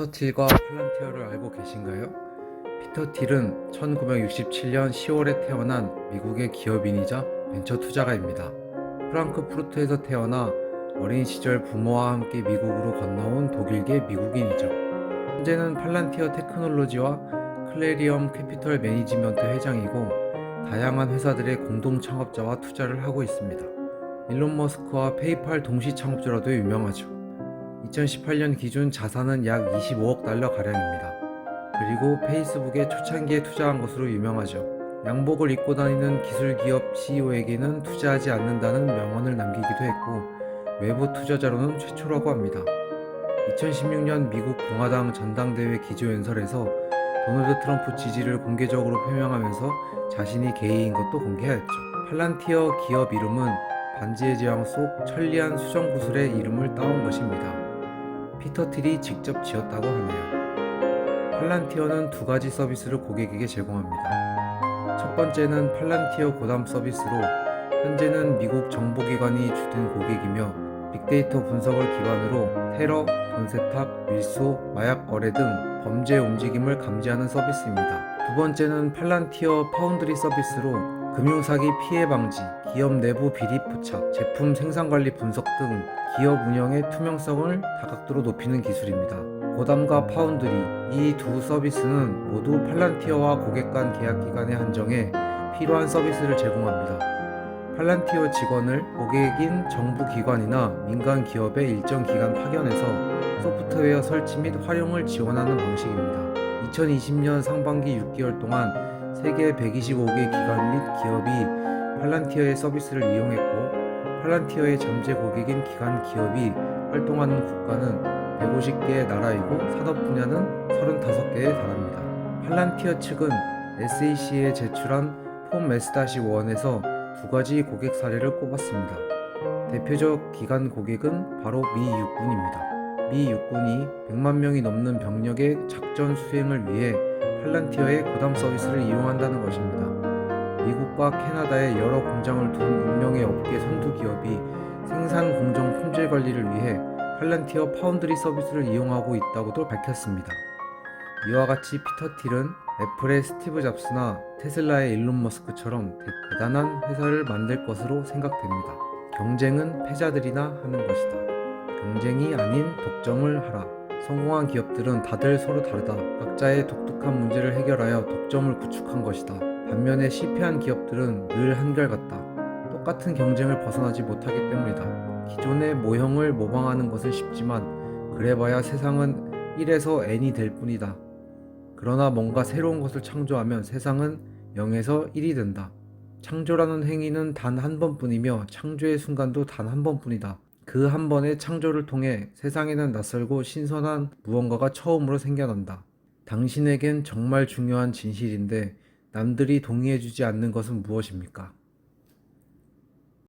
피터 틸과 팔란티어를 알고 계신가요? 피터 틸은 1967년 10월에 태어난 미국의 기업인이자 벤처 투자가입니다. 프랑크푸르트에서 태어나 어린 시절 부모와 함께 미국으로 건너온 독일계 미국인이죠. 현재는 팔란티어 테크놀로지와 클레리엄 캐피털 매니지먼트 회장이고 다양한 회사들의 공동 창업자와 투자를 하고 있습니다. 일론 머스크와 페이팔 동시 창업주로도 유명하죠. 2018년 기준 자산은 약 25억 달러 가량입니다. 그리고 페이스북에 초창기에 투자한 것으로 유명하죠. 양복을 입고 다니는 기술 기업 CEO에게는 투자하지 않는다는 명언을 남기기도 했고 외부 투자자로는 최초라고 합니다. 2016년 미국 공화당 전당대회 기조연설에서 도널드 트럼프 지지를 공개적으로 표명하면서 자신이 게이인 것도 공개하였죠. 팔란티어 기업 이름은 반지의 제왕 속 천리안 수정 구슬의 이름을 따온 것입니다. 피터 틸이 직접 지었다고 하네요. 팔란티어는 두 가지 서비스를 고객에게 제공합니다. 첫 번째는 팔란티어 고담 서비스로 현재는 미국 정보기관이 주된 고객이며 빅데이터 분석을 기반으로 테러, 돈 세탁, 밀수, 마약 거래 등 범죄 움직임을 감지하는 서비스입니다. 두 번째는 팔란티어 파운드리 서비스로 금융사기 피해 방지, 기업 내부 비리 포착, 제품 생산 관리 분석 등 기업 운영의 투명성을 다각도로 높이는 기술입니다. 고담과 파운드리 이 두 서비스는 모두 팔란티어와 고객 간 계약 기간에 한정해 필요한 서비스를 제공합니다. 팔란티어 직원을 고객인 정부 기관이나 민간 기업에 일정 기간 파견해서 소프트웨어 설치 및 활용을 지원하는 방식입니다. 2020년 상반기 6개월 동안 세계 125개 기관 및 기업이 팔란티어의 서비스를 이용했고 팔란티어의 잠재 고객인 기관 기업이 활동하는 국가는 150개의 나라이고 산업 분야는 35개에 달합니다. 팔란티어 측은 SAC에 제출한 폼 S-1에서 두 가지 고객 사례를 꼽았습니다. 대표적 기관 고객은 바로 미 육군입니다. 미 육군이 100만 명이 넘는 병력의 작전 수행을 위해 팔란티어의 고담 서비스를 이용한다는 것입니다. 미국과 캐나다의 여러 공장을 둔 운명의 업계 선두 기업이 생산 공정 품질 관리를 위해 팔란티어 파운드리 서비스를 이용하고 있다고도 밝혔습니다. 이와 같이 피터 틸은 애플의 스티브 잡스나 테슬라의 일론 머스크처럼 대- 대단한 회사를 만들 것으로 생각됩니다. 경쟁은 패자들이나 하는 것이다. 경쟁이 아닌 독점을 하라. 성공한 기업들은 다들 서로 다르다. 각자의 독특한 문제를 해결하여 독점을 구축한 것이다. 반면에 실패한 기업들은 늘 한결같다. 똑같은 경쟁을 벗어나지 못하기 때문이다. 기존의 모형을 모방하는 것은 쉽지만 그래봐야 세상은 1에서 n이 될 뿐이다. 그러나 뭔가 새로운 것을 창조하면 세상은 0에서 1이 된다. 창조라는 행위는 단 한 번뿐이며 창조의 순간도 단 한 번뿐이다. 그 한 번의 창조를 통해 세상에는 낯설고 신선한 무언가가 처음으로 생겨난다. 당신에겐 정말 중요한 진실인데 남들이 동의해주지 않는 것은 무엇입니까?